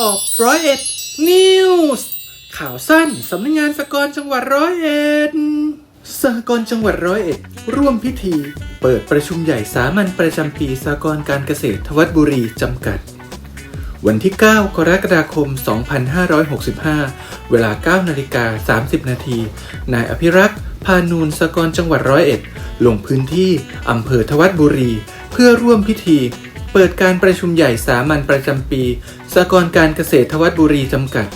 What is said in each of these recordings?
ออกร้อยเอ็ดนิวส์ข่าวสั้นสำนักงานสกรจังหวัดร้อยเอ็ดสกรจังหวัดร้อยเอ็ด ร่วมพิธี เปิดประชุมใหญ่สามัญประจำปีสกรการเกษตรทวัดบุรีจำกัด วันที่ 9 กรกฎาคม 2565 เวลา 9 นาฬิกา 30 นาทีนายอภิรักษ์พานูนสกรจังหวัดร้อยเอ็ด ลงพื้นที่อำเภอทวัดบุรี เพื่อร่วมพิธี เปิดการประชุมใหญ่สามัญประจำปีสกรการเกษตรทวัดบุรีจำกัด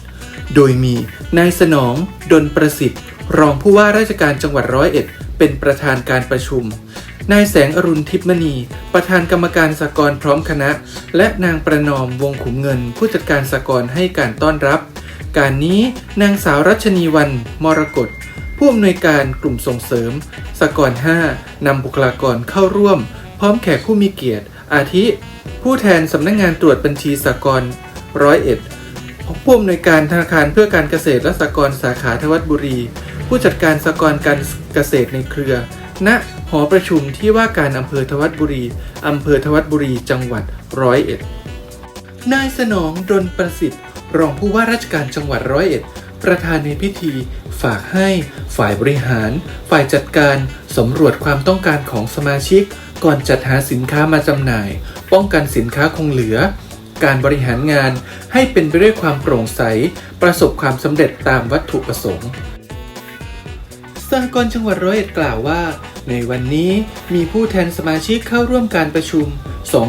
โดยมีนายสนอง ดนประสิทธิ์ รองผู้ว่าราชการจังหวัดร้อยเอ็ด เป็นประธานการประชุม นายแสงอรุณทิพมณี ประธานกรรมการสากลพร้อมคณะ และนางประนอมวงขุมเงิน ผู้จัดการสากลให้การต้อนรับ การนี้นางสาวรัชนีวัน มรกตผู้อำนวยการกลุ่มส่งเสริมสากล5นำบุคลากรเข้าร่วม พร้อมแขกผู้มีเกียรติ อาทิ ผู้แทนสำนักงงานตรวจบัญชีสากลร้อยเอ็ดผู้อำนวยการธนาคารเพื่อการเกษตรและสหกรสาขาทวัดบุรี ผู้จัดการสหกรการเกษตรในเครือ ณหอประชุมที่ว่าการอำเภอทวัดบุรีอำเภอทวัดบุรีจังหวัดร้อยเอ็ดนายสนองดนประสิทธิ์ รองผู้ว่าราชการจังหวัดร้อยเอ็ดประธานในพิธี ฝากให้ ฝ่ายบริหาร ฝ่ายจัดการสำรวจความต้องการของสมาชิก ก่อนจัดหาสินค้ามาจำหน่าย ป้องกันสินค้าคงเหลือ การบริหารงานให้เป็นไปด้วยความโปร่งใส ประสบความสำเร็จตามวัตถุประสงค์สหกรณ์จังหวัดร้อยเอ็ดกล่าวว่า ในวันนี้มีผู้แทนสมาชิกเข้าร่วมการประชุม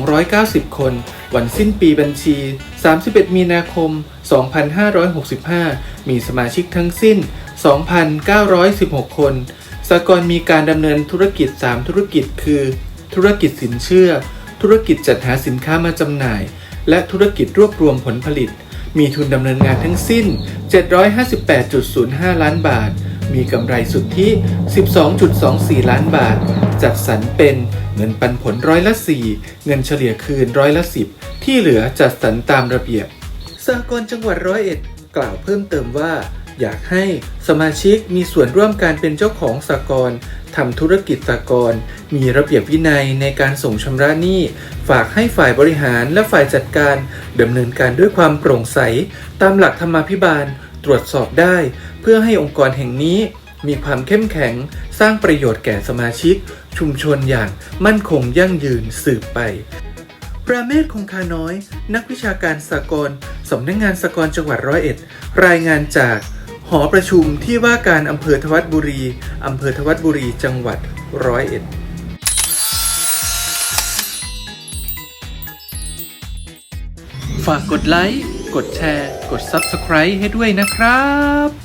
290 คน วันสิ้นปีบัญชี 31 มีนาคม 2565 มีสมาชิกทั้งสิ้น 2,916 คนสหกรณ์มีการดำเนินธุรกิจ 3 ธุรกิจคือ ธุรกิจสินเชื่อ ธุรกิจจัดหาสินค้ามาจำหน่าย และธุรกิจรวบรวมผลผลิต มีทุนดำเนินงานทั้งสิ้น 758.05 ล้านบาท มีกำไรสุทธิ 12.24 ล้านบาท จัดสรรเป็นเงินปันผลร้อยละ 4 เงินเฉลี่ยคืนร้อยละ 10 ที่เหลือจัดสรรตามระเบียบสหกรณ์จังหวัดร้อยเอ็ดกล่าวเพิ่มเติมว่าอยากให้สมาชิกมีส่วนร่วมการเป็นเจ้าของสหกร ทำธุรกิจสหกรณ์มีระเบียบวินัยในการส่งชำระหนี้ ฝากให้ฝ่ายบริหารและฝ่ายจัดการดำเนินการด้วยความโปร่งใส ตามหลักธรรมาภิบาลตรวจสอบได้ เพื่อให้องค์กรแห่งนี้ มีความเข้มแข็ง สร้างประโยชน์แก่สมาชิก ชุมชนอย่างมั่นคงยั่งยืนสืบไปประเมศคงคาน้อย นักวิชาการสากลสำนักงงานสากลจังหวัดร้อยเอ็ด รายงานจาก หอประชุมที่ว่าการอำเภอทวัดบุรี อำเภอทวัดบุรี จังหวัดร้อยเอ็ดฝากกดไลค์ กดแชร์ กด Subscribe ให้ด้วยนะครับ